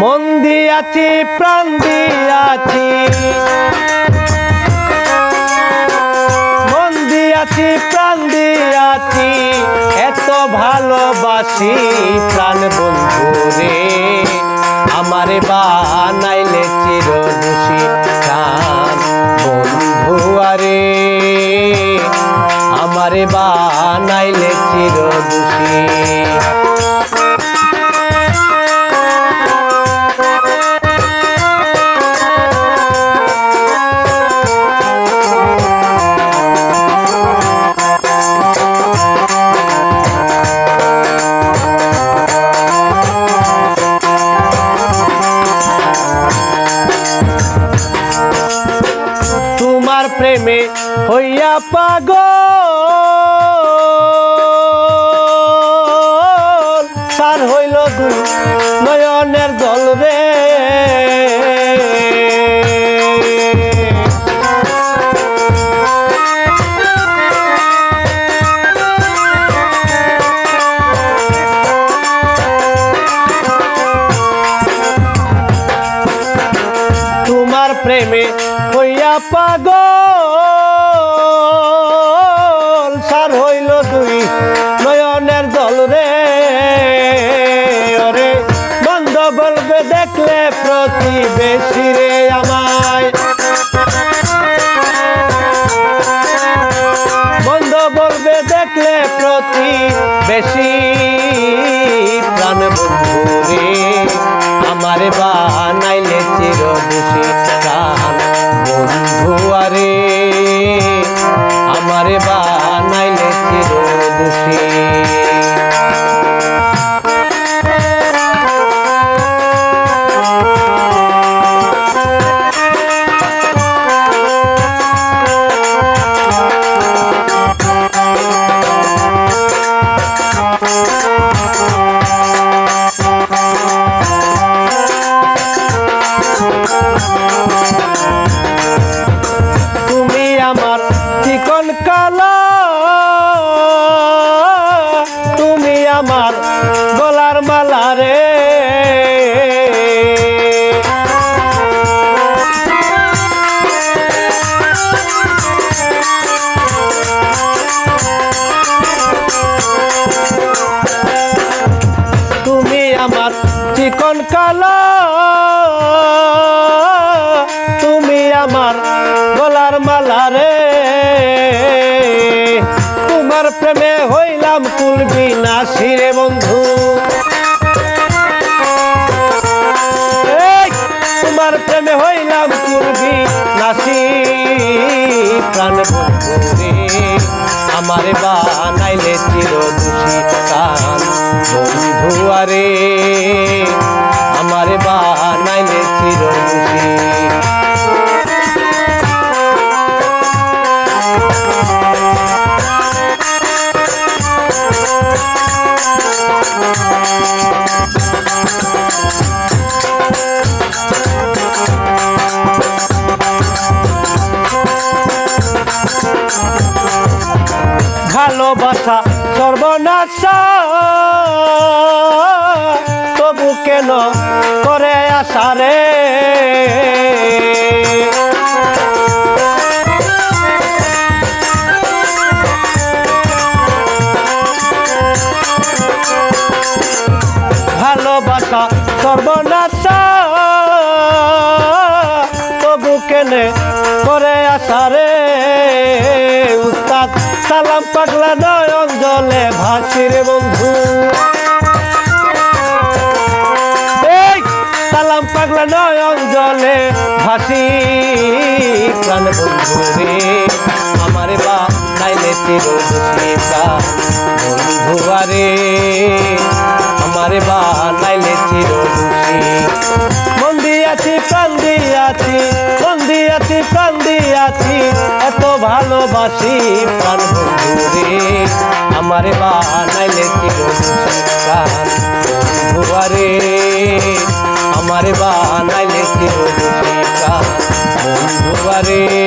মন দিয়াছি, প্রাণ দিয়াছি। মন দিয়াছি, প্রাণ দিয়াছি। এত ভালোবাসি প্রাণ বন্ধু রে। আমারে বানাইলে চির দোষী প্রেমে হইয়া পাগ সার হইল নয়নের দল রে। তোমার প্রেমে হইয়া পাগল। দুই নয়নের দল রে। ওরে বন্ধ বলবে দেখলে প্রতিবেশী রে আমায়। বন্ধ বলবে দেখলে প্রতি বেশি প্রাণ বন্ধু রে। আমারে বানাইলে চির দোষী প্রাণ বন্ধু আরে। আমারে বানাইলে আমার চিকন কালা মালা রে। তোমার প্রেমে হইলাম কুলবি না শিরে বন্ধু। তোমার প্রেমে হইলাম কুলবি নাসি প্রাণ বন্ধু রে, আমার বানাইলে চির দোষী প্রাণ। বন্ধু আরে ভালোবাসা সর্বনাশা। তবু কেন করে আসারে ভালোবাসা সর্বনাশা সালাম পাগলা নয়ন জলে ভাসির বন্ধু। এই, সালাম পাগলা নয়ন জলে ভাসি প্রাণ বন্ধু রে। আমারে বা নাইলে বন্ধু আরে। আমারে বা নাইলে চির মন দিয়াছি, প্রাণ দিয়াছি, মন দিয়াছি, প্রাণ দিয়াছি ভালোবাসি প্রাণ বন্ধু রে আমারে বা নাইলে চির প্রাণ বন্ধু আরে বা নাইলে চির প্রাণ বন্ধু আরে